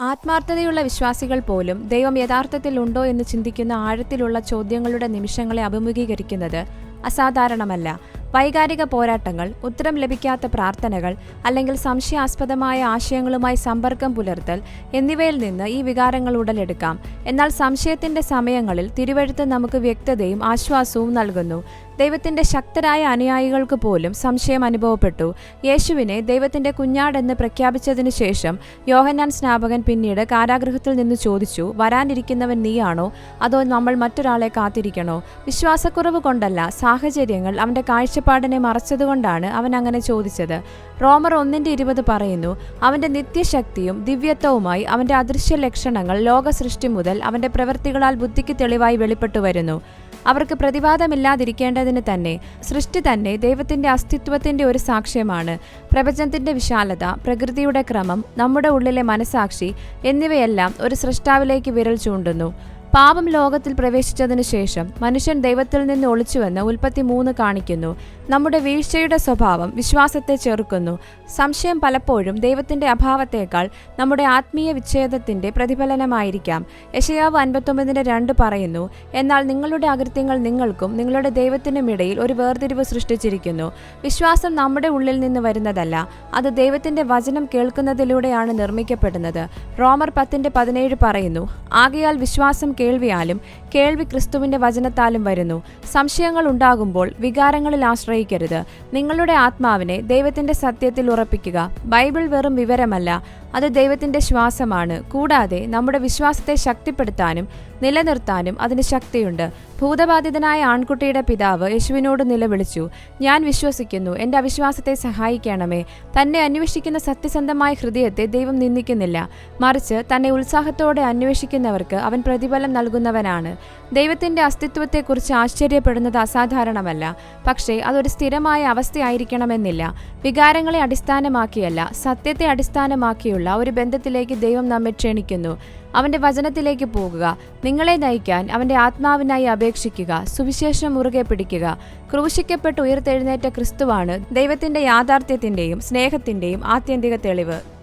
ആത്മാർത്ഥതയുള്ള വിശ്വാസികൾ പോലും ദൈവം യഥാർത്ഥത്തിൽ ഉണ്ടോ എന്ന് ചിന്തിക്കുന്ന ആഴത്തിലുള്ള ചോദ്യങ്ങളുടെ നിമിഷങ്ങളെ അഭിമുഖീകരിക്കുന്നത് അസാധാരണമല്ല. വൈകാരിക പോരാട്ടങ്ങൾ ഉത്തരം ലഭിക്കാത്ത പ്രാർത്ഥനകൾ അല്ലെങ്കിൽ സംശയാസ്പദമായ ആശയങ്ങളുമായി സമ്പർക്കം പുലർത്തൽ എന്നിവയിൽ നിന്ന് ഈ വികാരങ്ങൾ ഉടലെടുക്കാം. എന്നാൽ സംശയത്തിന്റെ സമയങ്ങളിൽ തിരുവഴുത്ത് നമുക്ക് വ്യക്തതയും ആശ്വാസവും നൽകുന്നു. ദൈവത്തിന്റെ ശക്തരായ അനുയായികൾക്ക് പോലും സംശയം അനുഭവപ്പെട്ടു. യേശുവിനെ ദൈവത്തിന്റെ കുഞ്ഞാടെന്ന് പ്രഖ്യാപിച്ചതിനു ശേഷം യോഹന്നാൻ സ്നാപകൻ പിന്നീട് കാരാഗ്രഹത്തിൽ നിന്ന് ചോദിച്ചു വരാനിരിക്കുന്നവൻ നീയാണോ? അതോ നമ്മൾ മറ്റൊരാളെ കാത്തിരിക്കണോ? വിശ്വാസക്കുറവ് കൊണ്ടല്ല സാഹചര്യങ്ങൾ അവന്റെ കാഴ്ചപ്പാടിനെ മറച്ചതുകൊണ്ടാണ് അവൻ അങ്ങനെ ചോദിച്ചത്. റോമർ ഒന്നിന്റെ ഇരുപത് പറയുന്നു അവന്റെ നിത്യശക്തിയും ദിവ്യത്വവുമായി അവന്റെ അദൃശ്യ ലക്ഷണങ്ങൾ ലോക സൃഷ്ടി മുതൽ അവന്റെ പ്രവൃത്തികളാൽ ബുദ്ധിക്ക് തെളിവായി വെളിപ്പെട്ടു വരുന്നു. അവർക്ക് പ്രതിവാദമില്ലാതിരിക്കേണ്ടതിന് തന്നെ സൃഷ്ടി തന്നെ ദൈവത്തിന്റെ അസ്തിത്വത്തിന്റെ ഒരു സാക്ഷ്യമാണ്. പ്രപഞ്ചത്തിന്റെ വിശാലത പ്രകൃതിയുടെ ക്രമം നമ്മുടെ ഉള്ളിലെ മനസാക്ഷി എന്നിവയെല്ലാം ഒരു സൃഷ്ടാവിലേക്ക് വിരൽ ചൂണ്ടുന്നു. പാപം ലോകത്തിൽ പ്രവേശിച്ചതിനു ശേഷം മനുഷ്യൻ ദൈവത്തിൽ നിന്ന് ഒളിച്ചുവെന്ന് ഉൽപ്പത്തി മൂന്ന് കാണിക്കുന്നു. നമ്മുടെ വീഴ്ചയുടെ സ്വഭാവം വിശ്വാസത്തെ ചെറുക്കുന്നു. സംശയം പലപ്പോഴും ദൈവത്തിന്റെ അഭാവത്തേക്കാൾ നമ്മുടെ ആത്മീയ വിച്ഛേദത്തിന്റെ പ്രതിഫലനമായിരിക്കാം. യശയാവ് അൻപത്തൊമ്പതിന്റെ രണ്ട് പറയുന്നു എന്നാൽ നിങ്ങളുടെ അകൃത്യങ്ങൾ നിങ്ങൾക്കും നിങ്ങളുടെ ദൈവത്തിനും ഇടയിൽ ഒരു വേർതിരിവ് സൃഷ്ടിച്ചിരിക്കുന്നു. വിശ്വാസം നമ്മുടെ ഉള്ളിൽ നിന്ന് വരുന്നതല്ല അത് ദൈവത്തിന്റെ വചനം കേൾക്കുന്നതിലൂടെയാണ് നിർമ്മിക്കപ്പെടുന്നത്. റോമർ പത്തിന്റെ പതിനേഴ് പറയുന്നു ആകയാൽ വിശ്വാസം കേൾവിയാലും കേൾവി ക്രിസ്തുവിന്റെ വചനത്താലും വരുന്നു. സംശയങ്ങൾ ഉണ്ടാകുമ്പോൾ വികാരങ്ങളിൽ ആശ്രയിക്കരുത്. നിങ്ങളുടെ ആത്മാവിനെ ദൈവത്തിന്റെ സത്യത്തിൽ ഉറപ്പിക്കുക. ബൈബിൾ വെറും വിവരമല്ല അത് ദൈവത്തിന്റെ ശ്വാസമാണ്. കൂടാതെ നമ്മുടെ വിശ്വാസത്തെ ശക്തിപ്പെടുത്താനും നിലനിർത്താനും അതിന് ശക്തിയുണ്ട്. ഭൂതബാധിതനായ ആൺകുട്ടിയുടെ പിതാവ് യേശുവിനോട് നിലവിളിച്ചു ഞാൻ വിശ്വസിക്കുന്നു എന്റെ അവിശ്വാസത്തെ സഹായിക്കണമേ. തന്നെ അന്വേഷിക്കുന്ന സത്യസന്ധമായ ഹൃദയത്തെ ദൈവം നിന്ദിക്കുന്നില്ല. മറിച്ച് തന്നെ ഉത്സാഹത്തോടെ അന്വേഷിക്കുന്നവർക്ക് അവൻ പ്രതിഫലം നൽകുന്നവനാണ്. ദൈവത്തിന്റെ അസ്തിത്വത്തെക്കുറിച്ച് ആശ്ചര്യപ്പെടുന്നത് അസാധാരണമല്ല. പക്ഷേ അതൊരു സ്ഥിരമായ അവസ്ഥയായിരിക്കണമെന്നില്ല. വികാരങ്ങളെ അടിസ്ഥാനമാക്കിയല്ല സത്യത്തെ അടിസ്ഥാനമാക്കിയുള്ള ഒരു ബന്ധത്തിലേക്ക് ദൈവം നമ്മെ ക്ഷണിക്കുന്നു. അവന്റെ വചനത്തിലേക്ക് പോകുക നിങ്ങളെ നയിക്കാൻ അവന്റെ ആത്മാവിനായി അപേക്ഷിക്കുക സുവിശേഷം മുറുകെ പിടിക്കുക. ക്രൂശിക്കപ്പെട്ട് ഉയർത്തെഴുന്നേറ്റ ക്രിസ്തുവാണ് ദൈവത്തിന്റെ യാഥാർത്ഥ്യത്തിന്റെയും സ്നേഹത്തിന്റെയും ആത്യന്തിക തെളിവ്.